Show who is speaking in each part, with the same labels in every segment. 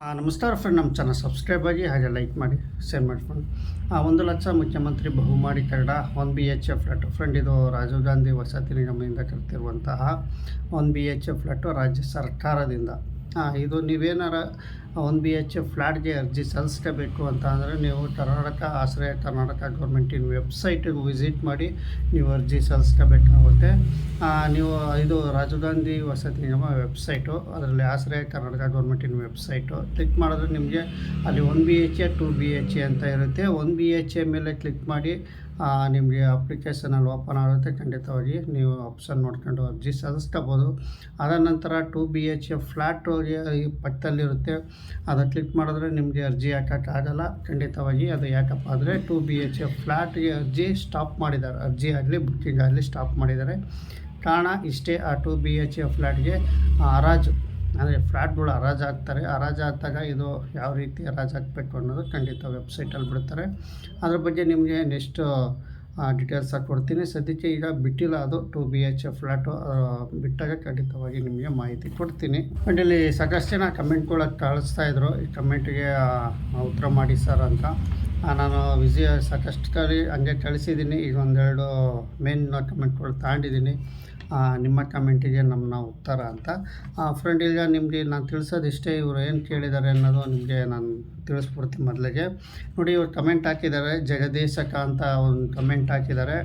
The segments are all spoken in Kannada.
Speaker 1: ಆ, ನಮಸ್ಕಾರ ಫ್ರೆಂಡ್ ನಮ್ಮ ಚಾನಲ್ ಸಬ್ಸ್ಕ್ರೈಬ್ ಆಗಿ ಹಾಗೆ ಲೈಕ್ ಮಾಡಿ ಶೇರ್ ಮಾಡ್ಕೊಂಡು. ಆ, ಒಂದು ಲಕ್ಷ ಮುಖ್ಯಮಂತ್ರಿ ಬಹುಮಾಡಿ Kannada one B H F flat friend ಇದು ರಾಜೀವ್ ಗಾಂಧಿ ವಸತಿ ನಿಗಮದಿಂದ ಕರೆತಿರುವಂತಹ one B H F flat ರಾಜ್ಯ ಸರ್ಕಾರದಿಂದ. ಆ, ಇದು ನೀವೇನಾರ ಒನ್ ಬಿ ಎಚ್ ಫ್ಲ್ಯಾಟ್ಗೆ ಅರ್ಜಿ ಸಲ್ಲಿಸ್ಕೋಬೇಕು ಅಂತ ಅಂದರೆ ನೀವು ಕರ್ನಾಟಕ ಆಶ್ರಯ ಕರ್ನಾಟಕ ಗೌರ್ಮೆಂಟಿನ ವೆಬ್ಸೈಟಿಗೆ ವಿಸಿಟ್ ಮಾಡಿ ನೀವು ಅರ್ಜಿ ಸಲ್ಲಿಸ್ಕೋಬೇಕಾಗುತ್ತೆ ಆ, ನೀವು ಇದು ರಾಜೀವ್ ಗಾಂಧಿ ವಸತಿ ನಿಗಮ ವೆಬ್ಸೈಟು ಅದರಲ್ಲಿ ಆಶ್ರಯ ಕರ್ನಾಟಕ ಗೌರ್ಮೆಂಟಿನ ವೆಬ್ಸೈಟು ಕ್ಲಿಕ್ ಮಾಡಿದ್ರೆ ನಿಮಗೆ ಅಲ್ಲಿ one B H A two B H A ಅಂತ ಇರುತ್ತೆ. ಒನ್ ಬಿ ಎಚ್ ಎ ಮೇಲೆ ಕ್ಲಿಕ್ ಮಾಡಿ ನಿಮಗೆ ಅಪ್ಲಿಕೇಶನಲ್ಲಿ ಓಪನ್ ಆಗುತ್ತೆ, ಖಂಡಿತವಾಗಿ ನೀವು ಆಪ್ಷನ್ ನೋಡ್ಕೊಂಡು ಅರ್ಜಿ ಸಲ್ಲಿಸ್ಕೋಬೋದು. ಅದಾದ ನಂತರ two B H A flat ಪಕ್ಕದಲ್ಲಿರುತ್ತೆ. ಅದು ಕ್ಲಿಕ್ ಮಾಡಿದ್ರೆ ನಿಮಗೆ ಅರ್ಜಿ ಹಾಕೋಕ್ಕಾಗಲ್ಲ ಖಂಡಿತವಾಗಿ ಅದು ಯಾಕಪ್ಪ ಅಂದರೆ ಟು ಬಿ ಎಚ್ ಎ ಫ್ಲ್ಯಾಟ್ಗೆ ಅರ್ಜಿ ಸ್ಟಾಪ್ ಮಾಡಿದ್ದಾರೆ. ಅರ್ಜಿ ಆಗಲಿ ಬುಕ್ಕಿಂಗ್ ಆಗಲಿ ಸ್ಟಾಪ್ ಮಾಡಿದ್ದಾರೆ. ಕಾರಣ ಇಷ್ಟೇ ಆ ಟು ಬಿ ಎಚ್ ಎ ಫ್ಲ್ಯಾಟ್ಗೆ ಹರಾಜು. ಅಂದರೆ ಫ್ಲ್ಯಾಟ್ಗಳು ಹರಾಜು ಹಾಕ್ತಾರೆ ಹರಾಜು ಹಾಕಿದಾಗ ಇದು ಯಾವ ರೀತಿ ಹರಾಜು ಹಾಕಬೇಕು ಅನ್ನೋದು ಖಂಡಿತ ವೆಬ್ಸೈಟಲ್ಲಿ ಬಿಡ್ತಾರೆ. ಅದ್ರ ಬಗ್ಗೆ ನಿಮಗೆ ನೆಕ್ಸ್ಟು ಡೀಟೇಲ್ಸ್ ಆಗಿ ಕೊಡ್ತೀನಿ. ಸದ್ಯಕ್ಕೆ ಈಗ ಬಿಟ್ಟಿಲ್ಲ ಅದು ಟು ಬಿ ಎಚ್ ಫ್ಲ್ಯಾಟು ಬಿಟ್ಟಾಗ ಖಂಡಿತವಾಗಿ ನಿಮಗೆ ಮಾಹಿತಿ ಕೊಡ್ತೀನಿ. ಆ್ಯಂಡ್ ಇಲ್ಲಿ ಸಾಕಷ್ಟು ಜನ ಕಮೆಂಟ್ಗಳ ಕಳಿಸ್ತಾ ಇದ್ರು. ಈ ಕಮೆಂಟ್ಗೆ ಉತ್ತರ ಮಾಡಿ ಸರ್ ಅಂತ. ನಾನು ವಿಸಿ ಸಾಕಷ್ಟು ಕಳಿ ಹಂಗೆ ಕಳಿಸಿದ್ದೀನಿ. ಈಗ ಒಂದೆರಡು ಮೇನ್ ಕಮೆಂಟ್ಗಳು ತಗೊಂಡಿದ್ದೀನಿ ನಿಮ್ಮ ಕಮೆಂಟಿಗೆ ನಮ್ಮನ್ನ ಉತ್ತರ ಅಂತ. ಫ್ರೆಂಡ್ ಈಗ ನಿಮಗೆ ನಾನು ತಿಳಿಸೋದಿಷ್ಟೇ ಇವರು ಏನು ಕೇಳಿದ್ದಾರೆ ಅನ್ನೋದು ನಿಮಗೆ ನಾನು ತಿಳಿಸ್ಬಿಡ್ತೀನಿ ಮೊದಲಿಗೆ. ನೋಡಿ, ಇವರು ಕಮೆಂಟ್ ಹಾಕಿದ್ದಾರೆ ಜಗದೀಶಕ ಅಂತ ಒಂದು ಕಮೆಂಟ್ ಹಾಕಿದ್ದಾರೆ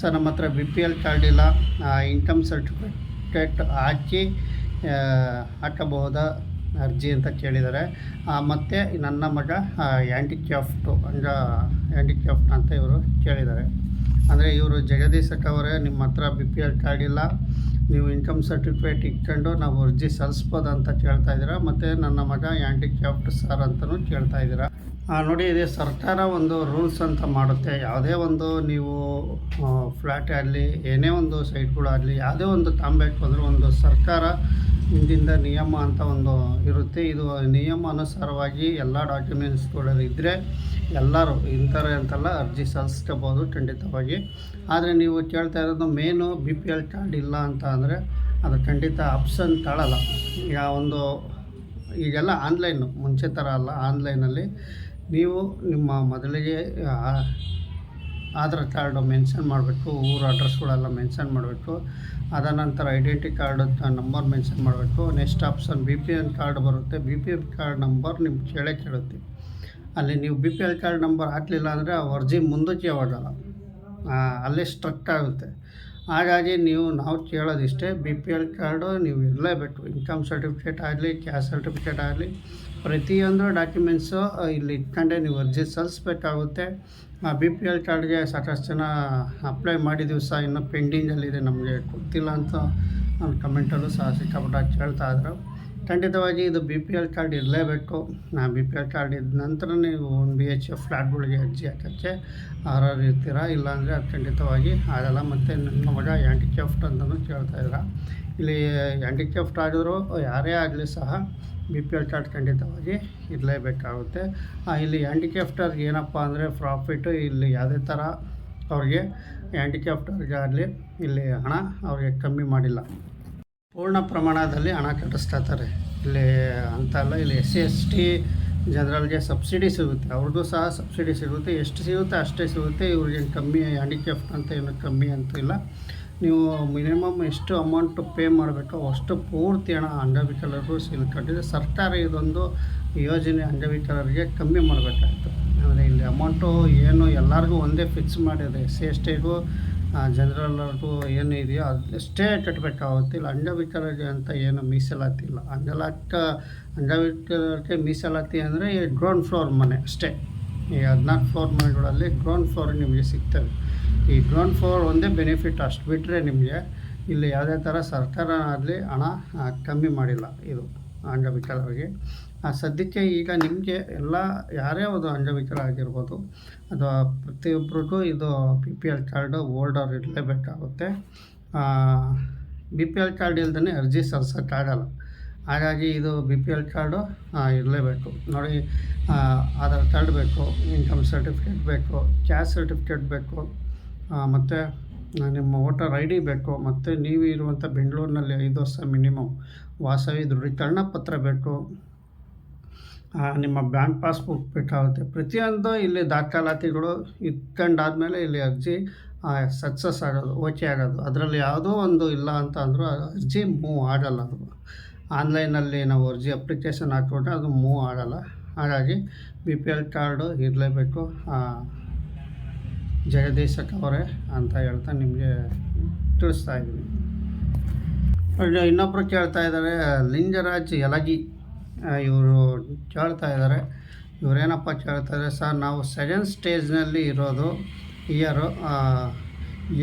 Speaker 1: ಸರ್ ನಮ್ಮ ಹತ್ರ ಬಿ ಪಿ ಎಲ್ ಕಾರ್ಡ್ ಇಲ್ಲ. ಇನ್ಕಮ್ ಸರ್ಟಿಫಿಕೇಟ್ ಹಾಕಿ ಹಾಕಬಹುದಾ ಅರ್ಜಿ ಅಂತ ಕೇಳಿದ್ದಾರೆ ಮತ್ತು ನನ್ನ ಮಗ ಆ್ಯಂಟಿಕ್ಯಾಫ್ಟು ಅಂಗ ಆ್ಯಂಡಿಕ್ಯಾಫ್ಟ್ ಅಂತ ಇವರು ಕೇಳಿದ್ದಾರೆ ಅಂದರೆ ಇವರು ಜಗದೀಶಕ್ ಅವರೇ, ನಿಮ್ಮ ಹತ್ರ ಬಿ ಪಿ ಎಲ್ ಕಾರ್ಡ್ ಇಲ್ಲ. ನೀವು ಇನ್ಕಮ್ ಸರ್ಟಿಫಿಕೇಟ್ ಇಟ್ಕೊಂಡು ನಾವು ಅರ್ಜಿ ಸಲ್ಲಿಸ್ಬೋದು ಅಂತ ಕೇಳ್ತಾ ಇದ್ದೀರಾ? ಮತ್ತು ನನ್ನ ಮಗ ಹ್ಯಾಂಡಿಕ್ಯಾಪ್ಟ್ ಸರ್ ಅಂತಲೂ ಕೇಳ್ತಾ ಇದ್ದೀರಾ? ನೋಡಿ, ಇದೆ ಸರ್ಕಾರ ಒಂದು ರೂಲ್ಸ್ ಅಂತ ಮಾಡುತ್ತೆ. ಯಾವುದೇ ಒಂದು ನೀವು ಫ್ಲ್ಯಾಟ್ ಆಗಲಿ ಏನೇ ಒಂದು ಸೈಟ್ಗಳಾಗಲಿ ಯಾವುದೇ ಒಂದು ತಾಂಬೇಕು ಅಂದರೂ ಒಂದು ಸರ್ಕಾರ ಹಿಂದಿಂದ ನಿಯಮ ಅಂತ ಒಂದು ಇರುತ್ತೆ. ಇದು ನಿಯಮ ಅನುಸಾರವಾಗಿ ಎಲ್ಲ ಡಾಕ್ಯುಮೆಂಟ್ಸ್ಗಳು ಇದ್ದರೆ ಎಲ್ಲರೂ ಇಂಥವ್ರೆ ಅಂತೆಲ್ಲ ಅರ್ಜಿ ಸಲ್ಲಿಸ್ಕೋಬೋದು ಖಂಡಿತವಾಗಿ. ಆದರೆ ನೀವು ಕೇಳ್ತಾ ಇರೋದು main B P L card ಇಲ್ಲ ಅಂತ ಅಂದರೆ ಅದು ಖಂಡಿತ ಆಪ್ಷನ್ ತಾಳಲ್ಲ. ಈಗ ಒಂದು ಈಗೆಲ್ಲ ಆನ್ಲೈನು ಮುಂಚೆ ಥರ ಅಲ್ಲ ಆನ್ಲೈನಲ್ಲಿ ನೀವು ನಿಮ್ಮ ಮೊದಲಿಗೆ ಆಧಾರ್ ಕಾರ್ಡು ಮೆನ್ಷನ್ ಮಾಡಬೇಕು ಊರ ಅಡ್ರೆಸ್ಗಳೆಲ್ಲ ಮೆನ್ಷನ್ ಮಾಡಬೇಕು ಅದ ನಂತರ ಐಡೆಂಟಿ ಕಾರ್ಡ್ ನಂಬರ್ ಮೆನ್ಷನ್ ಮಾಡಬೇಕು next option B P L card ಬರುತ್ತೆ. B P L card number ನಿಮ್ಗೆ ಕೇಳೇ ಕೇಳುತ್ತೆ. ಅಲ್ಲಿ ನೀವು B P L card number ಹಾಕಲಿಲ್ಲ ಅಂದರೆ ಆ ಅರ್ಜಿ ಮುಂದಕ್ಕೆ ಹೋಗೋಲ್ಲ. ಅಲ್ಲೇ ಸ್ಟ್ರಕ್ ಆಗುತ್ತೆ. ಹಾಗಾಗಿ ನೀವು ನಾವು ಕೇಳೋದಿಷ್ಟೇ ಬಿ ಪಿ ಎಲ್ ಕಾರ್ಡು ನೀವು ಇರಲೇಬೇಕು. ಇನ್ಕಮ್ ಸರ್ಟಿಫಿಕೇಟ್ ಆಗಲಿ ಕ್ಯಾಶ್ ಸರ್ಟಿಫಿಕೇಟ್ ಆಗಲಿ, ಪ್ರತಿಯೊಂದು ಡಾಕ್ಯುಮೆಂಟ್ಸು ಇಲ್ಲಿ ಇಟ್ಕೊಂಡೆ ನೀವು ಅರ್ಜಿ ಸಲ್ಲಿಸ್ಬೇಕಾಗುತ್ತೆ. ಬಿ ಪಿ ಎಲ್ ಕಾರ್ಡ್ಗೆ ಸಾಕಷ್ಟು ಜನ ಅಪ್ಲೈ ಮಾಡಿದ್ದೀವಿ ಸಹ, ಇನ್ನೂ ಪೆಂಡಿಂಗಲ್ಲಿದೆ, ನಮಗೆ ಗೊತ್ತಿಲ್ಲ ಅಂತ ನಾನು ಕಮೆಂಟಲ್ಲೂ ಸಹ ಸಿಕ್ಕಾಪಟ್ಟ ಕೇಳ್ತಾ ಇದ್ರು. ಖಂಡಿತವಾಗಿ ಇದು ಬಿ ಪಿ ಎಲ್ ಕಾರ್ಡ್ ಇರಲೇಬೇಕು. ನಾ ಬಿ ಪಿ ಎಲ್ ಕಾರ್ಡ್ ಇದ್ದ ನಂತರ ನೀವು ಒಂದು ಬಿ ಎಚ್ ಎಫ್ ಫ್ಲ್ಯಾಟ್ಗಳಿಗೆ ಅರ್ಜಿ ಹಾಕೋಕ್ಕೆ ಅರ್ಹರು ಇರ್ತೀರಾ? ಇಲ್ಲಾಂದರೆ ಅದು ಖಂಡಿತವಾಗಿ ಆಗಲ್ಲ. ಮತ್ತು ನನ್ನ ಮಗ ಹ್ಯಾಂಡಿಕ್ಯಾಫ್ಟ್ ಅಂತಲೂ ಇದ್ದೀರಾ ಇಲ್ಲಿ ಹ್ಯಾಂಡಿಕ್ಯಾಫ್ಟ್ ಆಗಿದ್ರು ಯಾರೇ ಆಗಲಿ ಸಹ ಬಿ ಪಿ ಎಲ್ ಕಾರ್ಡ್ ಖಂಡಿತವಾಗಿ ಇರಲೇಬೇಕಾಗುತ್ತೆ. ಇಲ್ಲಿ ಹ್ಯಾಂಡಿಕ್ಯಾಫ್ಟರ್ಗೆ ಏನಪ್ಪ ಅಂದರೆ ಪ್ರಾಫಿಟ್ಟು ಇಲ್ಲಿ ಯಾವುದೇ ಥರ ಅವ್ರಿಗೆ ಹ್ಯಾಂಡಿಕ್ಯಾಫ್ಟರ್ಗೆ ಆಗಲಿ ಇಲ್ಲಿ ಹಣ ಅವ್ರಿಗೆ ಕಮ್ಮಿ ಮಾಡಿಲ್ಲ. ಪೂರ್ಣ ಪ್ರಮಾಣದಲ್ಲಿ ಹಣ ಕಟ್ಟಿಸ್ತಾರೆ ಇಲ್ಲಿ ಅಂತ ಅಲ್ಲ, ಇಲ್ಲಿ ಎಸ್ ಸಿ ಎಸ್ ಟಿ ಜನರಲ್ಗೆ ಸಬ್ಸಿಡಿ ಸಿಗುತ್ತೆ. ಅವ್ರಿಗೂ ಸಹ ಸಬ್ಸಿಡಿ ಸಿಗುತ್ತೆ. ಎಷ್ಟು ಸಿಗುತ್ತೆ ಅಷ್ಟೇ ಸಿಗುತ್ತೆ. ಇವ್ರಿಗೇನು ಕಮ್ಮಿ ಹ್ಯಾಂಡಿಕ್ಯಾಫ್ಟ್ ಅಂತ ಏನು ಕಮ್ಮಿ ಅಂತ ಇಲ್ಲ. ನೀವು ಮಿನಿಮಮ್ ಎಷ್ಟು ಅಮೌಂಟು ಪೇ ಮಾಡಬೇಕು ಅಷ್ಟು ಪೂರ್ತಿ ಹಣ ಅಂಗವಿಕಲರು ಸಿಲ್ಕೊಂಡಿದೆ ಸರ್ಕಾರ ಇದೊಂದು ಯೋಜನೆ ಅಂಗವಿಕಲರಿಗೆ ಕಮ್ಮಿ ಮಾಡಬೇಕಾಯ್ತು. ಅಂದರೆ ಇಲ್ಲಿ ಅಮೌಂಟು ಏನು ಎಲ್ಲರಿಗೂ ಒಂದೇ ಫಿಕ್ಸ್ ಮಾಡಿದೆ. ಎಸ್ ಸಿ ಎಸ್ ಟಿಗೂ ಜನರಲ್ಗೂ ಏನು ಇದೆಯೋ ಅದಷ್ಟೇ ಕಟ್ಟಬೇಕಾಗುತ್ತೆ ಇಲ್ಲ ಅಂಗವಿಕಲರಿಗೆ ಅಂತ ಏನು ಮೀಸಲಾತಿ ಇಲ್ಲ. ಅಂಗಲಾಟ ಅಂಗವಿಕಲರಿಗೆ ಮೀಸಲಾತಿ ಅಂದರೆ ಈ ಗ್ರೌಂಡ್ ಫ್ಲೋರ್ ಮನೆ ಅಷ್ಟೇ. ಈ ಹದಿನಾಲ್ಕು ಫ್ಲೋರ್ ಮನೆಗಳಲ್ಲಿ ಗ್ರೌಂಡ್ ಫ್ಲೋರ್ ನಿಮಗೆ ಸಿಗ್ತವೆ ಈ ಗ್ರೌಂಡ್ ಫ್ಲೋರ್ ಒಂದೇ ಬೆನಿಫಿಟ್ ಅಷ್ಟು ಬಿಟ್ಟರೆ ನಿಮಗೆ ಇಲ್ಲಿ ಯಾವುದೇ ಥರ ಸರ್ಕಾರ ಆಗಲಿ ಹಣ ಕಮ್ಮಿ ಮಾಡಿಲ್ಲ ಇದು. ಅಂಗವಿಕಲರಿಗೆ ಸದ್ಯಕ್ಕೆ ಈಗ ನಿಮಗೆ ಎಲ್ಲ ಯಾರೇ ಒಂದು ಅಂಗವಿಕಲ ಆಗಿರ್ಬೋದು, ಅಥವಾ ಪ್ರತಿಯೊಬ್ಬರಿಗೂ ಇದು B P L card holder ಇರಲೇಬೇಕಾಗುತ್ತೆ B P L card ಇಲ್ದೇ ಅರ್ಜಿ ಸಲ್ಲಿಸೋಕ್ಕಾಗಲ್ಲ ಹಾಗಾಗಿ ಇದು ಬಿ ಪಿ ಎಲ್ ಕಾರ್ಡು ಇರಲೇಬೇಕು. ನೋಡಿ ಆಧಾರ್ ಕಾರ್ಡ್ ಬೇಕು ಇನ್ಕಮ್ ಸರ್ಟಿಫಿಕೇಟ್ ಬೇಕು ಕ್ಯಾಶ್ ಸರ್ಟಿಫಿಕೇಟ್ ಬೇಕು ಮತ್ತು ನಿಮ್ಮ ವೋಟರ್ ಐ ಡಿ ಬೇಕು, ಮತ್ತು ನೀವು ಇರುವಂಥ ಬೆಂಗಳೂರಿನಲ್ಲಿ ಐದು ವರ್ಷ ಮಿನಿಮಮ್ ವಾಸವಿ ದೃಢೀಕರಣ ಪತ್ರ ಬೇಕು. ನಿಮ್ಮ ಬ್ಯಾಂಕ್ ಪಾಸ್ಬುಕ್ ಬೇಕಾಗುತ್ತೆ. ಪ್ರತಿಯೊಂದು ಇಲ್ಲಿ ದಾಖಲಾತಿಗಳು ಇಟ್ಕೊಂಡಾದ್ಮೇಲೆ ಇಲ್ಲಿ ಅರ್ಜಿ ಸಕ್ಸಸ್ ಆಗೋದು ಓಕೆ ಆಗೋದು. ಅದರಲ್ಲಿ ಯಾವುದೋ ಒಂದು ಇಲ್ಲ ಅಂತ ಅಂದರೂ ಅರ್ಜಿ ಮೂವ್ ಆಗಲ್ಲ ಅದು. ಆನ್ಲೈನಲ್ಲಿ ನಾವು ಅರ್ಜಿ ಅಪ್ಲಿಕೇಶನ್ ಹಾಕ್ಕೊಂಡ್ರೆ ಅದು ಮೂವ್ ಆಗಲ್ಲ. ಹಾಗಾಗಿ ಬಿ ಪಿ ಎಲ್ ಕಾರ್ಡು ಇರಲೇಬೇಕು. ಜಗದೀಶಕ್ ಅವರೇ ಅಂತ ಹೇಳ್ತಾ ನಿಮಗೆ ತಿಳಿಸ್ತಾ ಇದ್ದೀನಿ. ಇನ್ನೊಬ್ಬರು ಕೇಳ್ತಾ ಇದ್ದಾರೆ, ಲಿಂಗರಾಜ್ ಯಲಗಿ. ಇವರು ಕೇಳ್ತಾ ಇದ್ದಾರೆ. ಇವರೇನಪ್ಪ ಕೇಳ್ತಾ ಇದ್ದಾರೆ, ಸರ್, ನಾವು ಸೆಕೆಂಡ್ ಸ್ಟೇಜ್ನಲ್ಲಿ ಇರೋದು ಇಯರು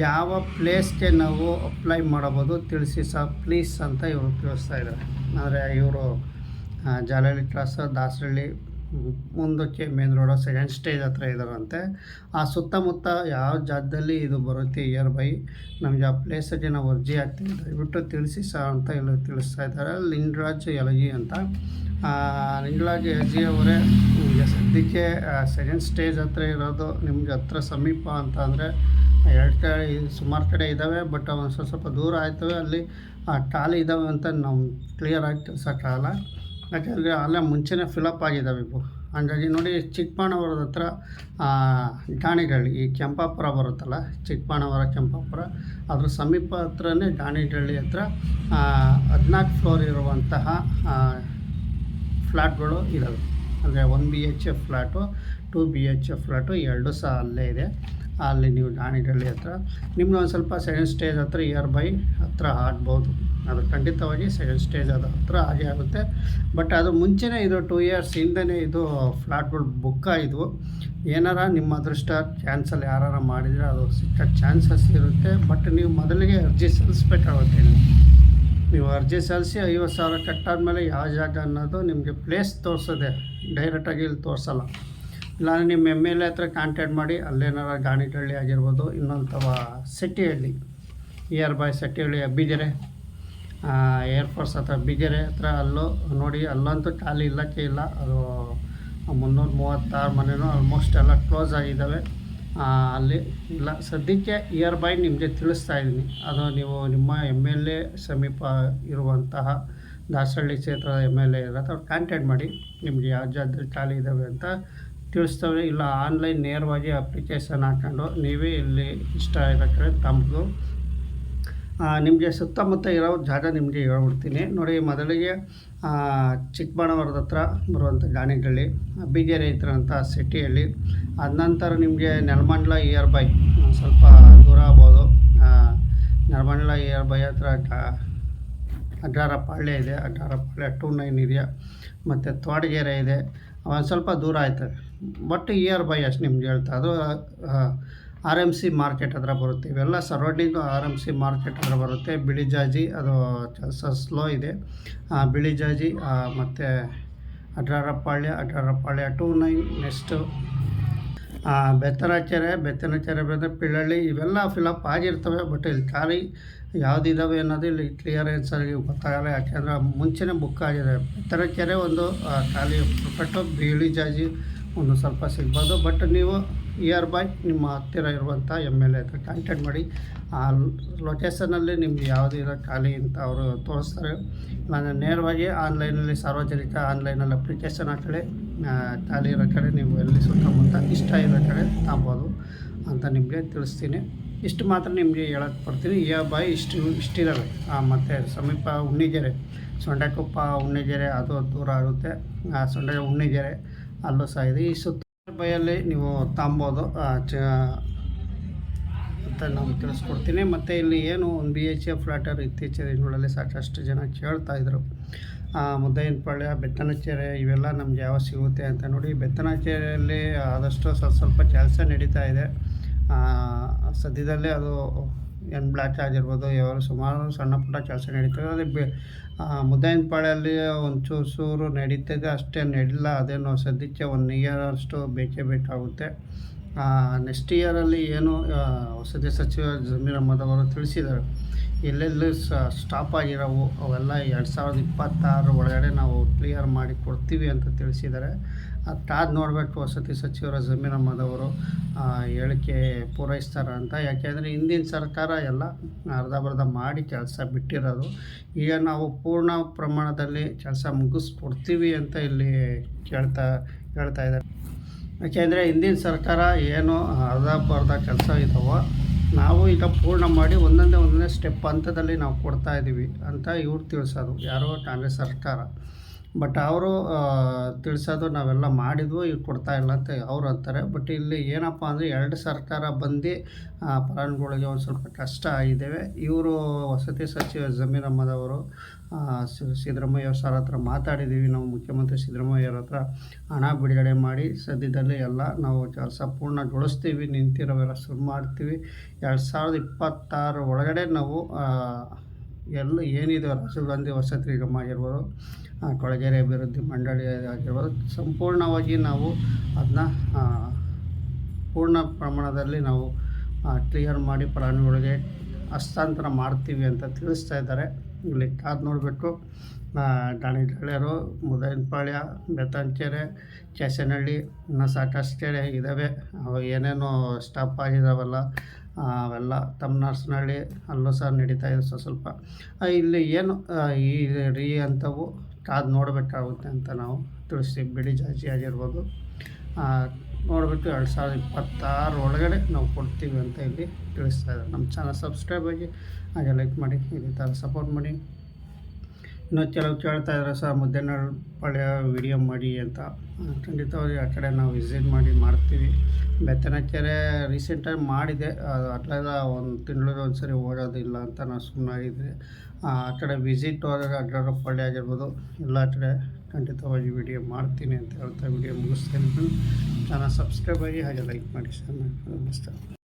Speaker 1: ಯಾವ ಪ್ಲೇಸ್ಗೆ ನಾವು ಅಪ್ಲೈ ಮಾಡಬೋದು ತಿಳಿಸಿ ಸರ್, ಪ್ಲೀಸ್, ಅಂತ ಇವರು ತಿಳಿಸ್ತಾ ಇದ್ದಾರೆ. ಅಂದರೆ ಇವರು ಜಾಲಹಳ್ಳಿ ಕ್ರಾಸ್ ದಾಸರಳ್ಳಿ ಮುಂದಕ್ಕೆ ಮೇನ್ ರೋಡ ಸೆಕೆಂಡ್ ಸ್ಟೇಜ್ ಹತ್ರ ಇದ್ದಾರಂತೆ ಆ ಸುತ್ತಮುತ್ತ ಯಾವ ಜಾಗದಲ್ಲಿ ಇದು ಬರುತ್ತೆ ಇಯರ್ ಬೈ ನಮಗೆ ಆ ಪ್ಲೇಸಲ್ಲಿ ನಾವು ಅರ್ಜಿ ಹಾಕ್ತೀವಿ. ದಯವಿಟ್ಟು ತಿಳಿಸಿ ಸರ್ ಅಂತ ಇಲ್ಲಿ ತಿಳಿಸ್ತಾ ಇದ್ದಾರೆ. ಲಿಂಗರಾಜ್ ಯಲಗಿ ಅಂತ. ಲಿಂಗರಾಜ್ ಯಲಗಿ ಅವರೇ ನಿಮಗೆ ಸದ್ಯಕ್ಕೆ ಸೆಕೆಂಡ್ ಸ್ಟೇಜ್ ಹತ್ರ ಇರೋದು ನಿಮಗೆ ಹತ್ರ ಸಮೀಪ ಅಂತ ಅಂದರೆ ಎರಡು ಕಡೆ ಸುಮಾರು ಕಡೆ ಇದ್ದಾವೆ ಬಟ್ ಒಂದು ಸ್ವಲ್ಪ ಸ್ವಲ್ಪ ದೂರ ಆಯ್ತವೆ. ಅಲ್ಲಿ ಆ, ಖಾಲಿ ಇದ್ದಾವೆ ಅಂತ ನಾವು ಕ್ಲಿಯರಾಗಿ ತಿಳ್ಸೋಕ್ಕಾಗಲ್ಲ. ಯಾಕೆಂದರೆ ಅಲ್ಲೇ ಮುಂಚೆನೇ ಫಿಲಪ್ ಆಗಿದ್ದಾವೆ ಇವು. ಹಾಗಾಗಿ ನೋಡಿ ಚಿಕ್ಕಬಾಣವರದ ಹತ್ರ ಗಾಣಿಗಳ್ಳಿ ಈ ಕೆಂಪಾಪುರ ಬರುತ್ತಲ್ಲ ಚಿಕ್ಕಬಾಣವರ ಕೆಂಪಾಪುರ, ಅದ್ರ ಸಮೀಪ ಹತ್ರನೇ ಗಾಣಿಗಳ್ಳಿ ಹತ್ರ ಹದಿನಾಲ್ಕು ಫ್ಲೋರ್ ಇರುವಂತಹ ಫ್ಲ್ಯಾಟ್ಗಳು ಇದ್ದಾವೆ ಅಂದರೆ one B H F flat two B H F flat ಎರಡು ಸಹ ಅಲ್ಲೇ ಇದೆ. ಅಲ್ಲಿ ನೀವು ದಾಣಿಗಳ್ಳಿ ಹತ್ರ, ನಿಮ್ಗೆ ಒಂದು ಸ್ವಲ್ಪ ಸೆಕೆಂಡ್ ಸ್ಟೇಜ್ ಹತ್ರ ಇಯರ್ ಬೈ ಹತ್ರ ಆಡ್ಬೋದು ಅದು ಖಂಡಿತವಾಗಿ ಸೆಕೆಂಡ್ ಸ್ಟೇಜ್ ಅದು ಹತ್ರ ಹಾಗೆ ಆಗುತ್ತೆ. ಬಟ್ ಅದು ಮುಂಚೆನೇ ಇದು ಟೂ ಇಯರ್ಸ್ ಹಿಂದೆನೇ ಇದು ಫ್ಲಾಟ್ಗಳು ಬುಕ್ ಆಯಿತು. ಏನಾರ ನಿಮ್ಮ ಅದೃಷ್ಟ ಕ್ಯಾನ್ಸಲ್ ಯಾರು ಮಾಡಿದರೆ ಅದು ಸಿಕ್ಕ ಚಾನ್ಸಸ್ ಇರುತ್ತೆ. ಬಟ್ ನೀವು ಮೊದಲಿಗೆ ಅರ್ಜಿ ಸಲ್ಲಿಸ್ಬೇಕಾಗುತ್ತೆ ನೀವು ಅರ್ಜಿ ಸಲ್ಲಿಸಿ ಐವತ್ತು ಸಾವಿರ ಕಟ್ಟಾದ ಮೇಲೆ ಯಾವ ಜಾಗ ಅನ್ನೋದು ನಿಮಗೆ ಪ್ಲೇಸ್ ತೋರಿಸೋದೆ. ಡೈರೆಕ್ಟಾಗಿ ಇಲ್ಲಿ ತೋರಿಸಲ್ಲ. ಇಲ್ಲಾಂದರೆ ನಿಮ್ಮ ಎಂ ಎಲ್ ಎ ಹತ್ರ ಕಾಂಟ್ಯಾಕ್ಟ್ ಮಾಡಿ, ಅಲ್ಲೇನಾರ ಗಾಣಿಗಳ್ಳಿ ಆಗಿರ್ಬೋದು, ಇನ್ನೊಂಥವ ಸೆಟ್ಟಿಹಳ್ಳಿ ಇಯರ್ ಬಾಯ್ ಸೆಟ್ಟಿಹಳ್ಳಿ ಅಬ್ಬಿಗೆರೆ ಏರ್ಫೋರ್ಸ್ ಹತ್ರ ಬಿಗೆರೆ ಹತ್ರ ಅಲ್ಲೂ ನೋಡಿ, ಅಲ್ಲಂತೂ ಖಾಲಿ ಇಲ್ಲಕ್ಕೆ ಇಲ್ಲ. ಅದು ಮುನ್ನೂರು ಮೂವತ್ತಾರು ಮನೆಯೂ ಆಲ್ಮೋಸ್ಟ್ ಎಲ್ಲ ಕ್ಲೋಸ್ ಆಗಿದ್ದಾವೆ. ಅಲ್ಲಿ ಇಲ್ಲ. ಸದ್ಯಕ್ಕೆ ಇಯರ್ ಬಾಯ್ ನಿಮಗೆ ತಿಳಿಸ್ತಾ ಇದ್ದೀನಿ. ಅದು ನೀವು ನಿಮ್ಮ ಎಂ ಎಲ್ ಎ ಸಮೀಪ ಇರುವಂತಹ ದಾಸಹಳ್ಳಿ ಕ್ಷೇತ್ರದ ಎಂ ಎಲ್ ಎ ಇರತ್ತೆ ಅವ್ರು ಕಾಂಟ್ಯಾಕ್ಟ್ ಮಾಡಿ, ನಿಮಗೆ ಯಾವ ಜಾಗದಲ್ಲಿ ಖಾಲಿ ಇದ್ದಾವೆ ಅಂತ ತಿಳಿಸ್ತವೆ ಇಲ್ಲ ಆನ್ಲೈನ್ ನೇರವಾಗಿ ಅಪ್ಲಿಕೇಶನ್ ಹಾಕ್ಕೊಂಡು ನೀವೇ ಇಲ್ಲಿ ಇಷ್ಟ ಇರೋ ಕಡೆ ತಮ್ಮದು ನಿಮಗೆ ಸುತ್ತಮುತ್ತ ಇರೋ ಜಾಗ ನಿಮಗೆ ಹೇಳ್ಬಿಡ್ತೀನಿ. ನೋಡಿ ಮೊದಲಿಗೆ ಆ, ಚಿಕ್ಕಬಳ್ಳಾಪುರದ ಹತ್ರ ಬರುವಂಥ ಗಾಣಿಗಳ್ಳಿ ಬಿಗೆರೆ ಇದ್ರಂಥ ಸಿಟಿಯಲ್ಲಿ. ಅದನಂತರ ನಿಮಗೆ ನೆಲಮಂಡಲ ಇಯರ್ ಬೈ ಸ್ವಲ್ಪ ದೂರ ಆಗ್ಬೋದು. ನೆಲಮಂಡಲ ಇಯರ್ ಬೈ ಹತ್ರ ಅಡ್ಡಾರಪಾಳ್ಯ ಇದೆ. ಅಡ್ಡಾರಪಾಳ್ಯ ಟೂ ನೈನ್ ಇದೆಯಾ ಮತ್ತು ತೋಡಗೆರೆ ಇದೆ. ಒಂದು ಸ್ವಲ್ಪ ದೂರ ಆಯ್ತದೆ. ಬಟ್ ಇಯರ್ ಬೈ ಅಷ್ಟು ನಿಮ್ಗೆ ಹೇಳ್ತಾ ಅದು ಆರ್ ಎಂ ಸಿ ಮಾರ್ಕೆಟ್ ಹತ್ರ ಬರುತ್ತೆ. ಇವೆಲ್ಲ surrounding R M C market ಹತ್ರ ಬರುತ್ತೆ. ಬಿಳಿ ಜಾಜಿ, ಅದು ಸ್ಲೋ ಇದೆ. ಬಿಳಿ ಜಾಜಿ ಮತ್ತು Adrarapalya Adrarapalya two nine next Bettanakere Bettanakere ಬಂದರೆ ಪಿಳ್ಳಳ್ಳಿ, ಇವೆಲ್ಲ ಫಿಲಪ್ ಆಗಿರ್ತವೆ ಬಟ್ ಇಲ್ಲಿ ಖಾಲಿ ಯಾವುದಿದ್ದಾವೆ ಅನ್ನೋದು ಇಲ್ಲಿ ಕ್ಲಿಯರೆನ್ಸ್ ಆಗಿ ಗೊತ್ತಾಗಲ್ಲ. ಯಾಕೆಂದರೆ ಮುಂಚೆನೇ ಬುಕ್ ಆಗಿದೆ. ಬೆತ್ತನಕೆರೆ ಒಂದು ಖಾಲಿ ಪಟ್ಟು ಬಿಳಿ ಜಾಜಿ ಒಂದು ಸ್ವಲ್ಪ ಸಿಗ್ಬೋದು. ಬಟ್ ನೀವು ಇಯರ್ ಬೈ ನಿಮ್ಮ ಹತ್ತಿರ ಇರುವಂಥ ಎಂ ಎಲ್ ಎ ಕಾಂಟ್ಯಾಕ್ಟ್ ಮಾಡಿ. ಆ ಲೊಕೇಶನಲ್ಲಿ ನಿಮ್ಗೆ ಯಾವುದಿರೋ ಖಾಲಿ ಅಂತ ಅವರು ತೋರಿಸ್ತಾರೆ. ನಾನು ನೇರವಾಗಿ ಆನ್ಲೈನಲ್ಲಿ ಸಾರ್ವಜನಿಕ ಆನ್ಲೈನಲ್ಲಿ ಅಪ್ಲಿಕೇಶನ್ ಹಾಕಿ ಖಾಲಿ ಇರೋ ಕಡೆ ನೀವು ಎಲ್ಲಿ ಸುತ್ತಮುತ್ತ ಇಷ್ಟ ಇರೋ ಕಡೆ ತಗೋಬೋದು ಅಂತ ನಿಮಗೆ ತಿಳಿಸ್ತೀನಿ. ಇಷ್ಟು ಮಾತ್ರ ನಿಮಗೆ ಹೇಳಕ್ಕೆ ಬರ್ತೀನಿ. ಇಯರ್ ಬಾಯ್ ಇಷ್ಟು ಇಷ್ಟಿದ್ದಾವೆ ಮತ್ತು ಸಮೀಪ ಉಣ್ಣಿಗೆರೆ ಸೊಂಡೆಕೊಪ್ಪ ಉಣ್ಣಿಗೆರೆ ಅದು ದೂರ ಆಗುತ್ತೆ. ಆ, ಸೊಂಡೆ ಉಣ್ಣಿಗೆರೆ ಅಲ್ಲೂ ಸಹ ಇದೆ. ಈ ಸುತ್ತ ಬೈಯಲ್ಲಿ ನೀವು ತಾಂಬೋದು ಚ, ಅಂತ ನಾನು ತಿಳಿಸ್ಕೊಡ್ತೀನಿ. ಮತ್ತು ಇಲ್ಲಿ ಏನು ಒಂದು ಬಿ ಎಚ್ ಎಫ್ ಫ್ಲಾಟರ್ ಇತ್ತೀಚಿನ ದಿನಗಳಲ್ಲಿ ಸಾಕಷ್ಟು ಜನ ಕೇಳ್ತಾ ಇದ್ದರು ಮುದ್ದಯ್ಯನಪಾಳ್ಯ ಬೆತ್ತನಕೆರೆ ಇವೆಲ್ಲ ನಮ್ಗೆ ಯಾವ ಸಿಗುತ್ತೆ ಅಂತ ನೋಡಿ ಬೆತ್ತನಕೆರೆಯಲ್ಲಿ ಆದಷ್ಟು ಸ್ವಲ್ಪ ಸ್ವಲ್ಪ ಕೆಲಸ ನಡೀತಾ ಇದೆ. ಸದ್ಯದಲ್ಲೇ ಅದು ಏನು ಬ್ಲ್ಯಾಕ್ ಆಗಿರ್ಬೋದು ಯಾವ ಸುಮಾರು ಸಣ್ಣ ಪುಟ್ಟ ಕೆಲಸ ನಡೀತದೆ ಅದೇ ಬೆ ಮುದ್ದಯ್ಯನಪಾಳ್ಯಲ್ಲಿ ಒಂಚೂರು ನಡೀತದೆ ಅಷ್ಟೇ ನಡಿಲ್ಲ ಅದೇನು ಸದ್ಯಕ್ಕೆ ಒನ್ ಇಯರ್ ಅಷ್ಟು ಬೇಕೇ ಬೇಕಾಗುತ್ತೆ. ನೆಕ್ಸ್ಟ್ ಇಯರಲ್ಲಿ ಏನು ವಸತಿ ಸಚಿವ ಜಮೀರ್ ಅಹಮದ್ ಅವರು ತಿಳಿಸಿದ್ದಾರೆ, ಎಲ್ಲೆಲ್ಲಿ ಸ್ಟಾಪ್ ಆಗಿರೋವು, ಅವೆಲ್ಲ ಎರಡು ಸಾವಿರದ ಇಪ್ಪತ್ತಾರು ಒಳಗಡೆ ನಾವು ಕ್ಲಿಯರ್ ಮಾಡಿ ಕೊಡ್ತೀವಿ ಅಂತ ತಿಳಿಸಿದ್ದಾರೆ. ಅದಾದ ನೋಡಬೇಕು, ವಸತಿ ಸಚಿವರ ಅವರು ಹೇಳಿಕೆ ಪೂರೈಸ್ತಾರ ಅಂತ. ಯಾಕೆಂದರೆ ಹಿಂದಿನ ಸರ್ಕಾರ ಎಲ್ಲ ಅರ್ಧ ಬರ್ಧ ಮಾಡಿ ಕೆಲಸ ಬಿಟ್ಟಿರೋದು. ಈಗ ನಾವು ಪೂರ್ಣ ಪ್ರಮಾಣದಲ್ಲಿ ಕೆಲಸ ಮುಗಿಸ್ಕೊಡ್ತೀವಿ ಅಂತ ಇಲ್ಲಿ ಕೇಳ್ತಾ, ಹೇಳ್ತಾ ಇದ್ದಾರೆ. ಯಾಕೆಂದರೆ ಹಿಂದಿನ ಸರ್ಕಾರ ಏನು ಅರ್ಧ ಬರ್ಧ ಕೆಲಸ ಇದ್ದಾವೋ ನಾವು ಈಗ ಪೂರ್ಣ ಮಾಡಿ ಒಂದೊಂದೇ ಒಂದೊಂದೇ ಸ್ಟೆಪ್ ಹಂತದಲ್ಲಿ ನಾವು ಕೊಡ್ತಾ ಇದ್ದೀವಿ ಅಂತ ಇವ್ರು ತಿಳಿಸೋದು. ಯಾರೋ ಕಾಂಗ್ರೆಸ್ ಸರ್ಕಾರ. ಬಟ್ ಅವರು ತಿಳಿಸೋದು ನಾವೆಲ್ಲ ಮಾಡಿದ್ವು ಈಗ ಕೊಡ್ತಾ ಇಲ್ಲ ಅಂತ ಅವ್ರು ಅಂತಾರೆ. ಬಟ್ ಇಲ್ಲಿ ಏನಪ್ಪ ಅಂದರೆ ಎರಡು ಸರ್ಕಾರ ಬಂದು ಫಲಾನುಭವಿಗಳಿಗೆ ಒಂದು ಸ್ವಲ್ಪ ಕಷ್ಟ ಆಗಿದ್ದೇವೆ. ಇವರು ವಸತಿ ಸಚಿವ ಜಮೀರ್ ಅವರು ಸಿದ್ದರಾಮಯ್ಯ ಸರ್ ಹತ್ರ ಮಾತಾಡಿದ್ದೀವಿ. ನಾವು ಮುಖ್ಯಮಂತ್ರಿ ಸಿದ್ದರಾಮಯ್ಯ ಅವ್ರ ಹತ್ರ ಹಣ ಬಿಡುಗಡೆ ಮಾಡಿ, ಸದ್ಯದಲ್ಲಿ ಎಲ್ಲ ನಾವು ಕೆಲಸ ಪೂರ್ಣಗೊಳಿಸ್ತೀವಿ ನಿಂತಿರೋವೆಲ್ಲ ಶುರು ಮಾಡ್ತೀವಿ. ಎರಡು ಸಾವಿರದ ಇಪ್ಪತ್ತಾರು ಒಳಗಡೆ ನಾವು ಎಲ್ಲ ಏನಿದೆ ರಾಜೀವ್ ಗಾಂಧಿ ವಸತಿ ನಿಗಮ ಆಗಿರ್ಬೋದು ಕೊಳಗೆರೆ ಅಭಿವೃದ್ಧಿ ಮಂಡಳಿ ಆಗಿರ್ಬೋದು, ಸಂಪೂರ್ಣವಾಗಿ ನಾವು ಅದನ್ನ ಪೂರ್ಣ ಪ್ರಮಾಣದಲ್ಲಿ ನಾವು ಕ್ಲಿಯರ್ ಮಾಡಿ ಪ್ರಾಣಿಗಳಿಗೆ ಹಸ್ತಾಂತರ ಮಾಡ್ತೀವಿ ಅಂತ ತಿಳಿಸ್ತಾ ಇದ್ದಾರೆ. ಇಲ್ಲಿ ಕಾದು ನೋಡಬೇಕು ದಾಣಿಗಳ್ಯರು ಮುದಿನಪಾಳ್ಯ ಬೆತ್ತಂಕೆರೆ ಕೆಸನಹಳ್ಳಿ ಇನ್ನೂ ಸಾಕಷ್ಟು ಇದ್ದಾವೆ. ಅವು ಏನೇನೋ ಸ್ಟಾಪ್ ಆಗಿದಾವಲ್ಲ ಅವೆಲ್ಲ ತಮ್ಮನರ್ಸನಹಳ್ಳಿ ಅಲ್ಲೂ ಸಹ ನಡೀತಾ ಇದೆ ಸ್ವಲ್ಪ. ಇಲ್ಲಿ ಏನು ಈ ರೀ ಅಂಥವು ಕಾದು ನೋಡಬೇಕಾಗುತ್ತೆ ಅಂತ ನಾವು ತಿಳಿಸ್ತೀವಿ. ಬಿಡಿ ಜಾಸ್ತಿ ಆಗಿರ್ಬೋದು. ನೋಡಿಬಿಟ್ಟು ಎರಡು ಸಾವಿರದ ಇಪ್ಪತ್ತಾರು ಒಳಗಡೆ ನಾವು ಕೊಡ್ತೀವಿ ಅಂತ ಇಲ್ಲಿ ತಿಳಿಸ್ತಾ ಇದ್ದಾರೆ. ನಮ್ಮ ಚಾನಲ್ ಸಬ್ಸ್ಕ್ರೈಬ್ ಆಗಿ ಹಾಗೆ ಲೈಕ್ ಮಾಡಿ ಇದೇ ಥರ ಸಪೋರ್ಟ್ ಮಾಡಿ. ಇನ್ನೂ ಕೆಲವು ಕೇಳ್ತಾ ಇದ್ದಾರೆ ಸರ್ ಮಧ್ಯಾಹ್ನ ಪಾಳ್ಯ ವಿಡಿಯೋ ಮಾಡಿ ಅಂತ. ಖಂಡಿತವಾಗಿ ಆ ಕಡೆ ನಾವು ವಿಸಿಟ್ ಮಾಡಿ ಮಾಡ್ತೀವಿ. ಬೆತ್ತನಕೆರೆ ರೀಸೆಂಟಾಗಿ ಮಾಡಿದೆ. ಅದು ಅಟ್ಲೆಲ್ಲ ಒಂದು ತಿಂಗಳಿಗೆ ಒಂದು ಸರಿ ಓಡೋದಿಲ್ಲ ಅಂತ ನಾನು ಸುಮ್ಮನಾಗಿದ್ದೆ ಆ ಕಡೆ ವಿಸಿಟ್ ಹೋದಾಗ ಅಡ್ಡಾಡೋ ಪಾಳ್ಯ ಆಗಿರ್ಬೋದು. ಎಲ್ಲ ಕಡೆ ಖಂಡಿತವಾಗಿ ವಿಡಿಯೋ ಮಾಡ್ತೀನಿ ಅಂತ ಹೇಳ್ತಾ ವಿಡಿಯೋ ಮುಗಿಸ್ತೇನೆ. ಚಾನಲ್ ಸಬ್ಸ್ಕ್ರೈಬ್ ಆಗಿ ಹಾಗೆ ಲೈಕ್ ಮಾಡಿ ಸರ್ ನಮಸ್ತೆ.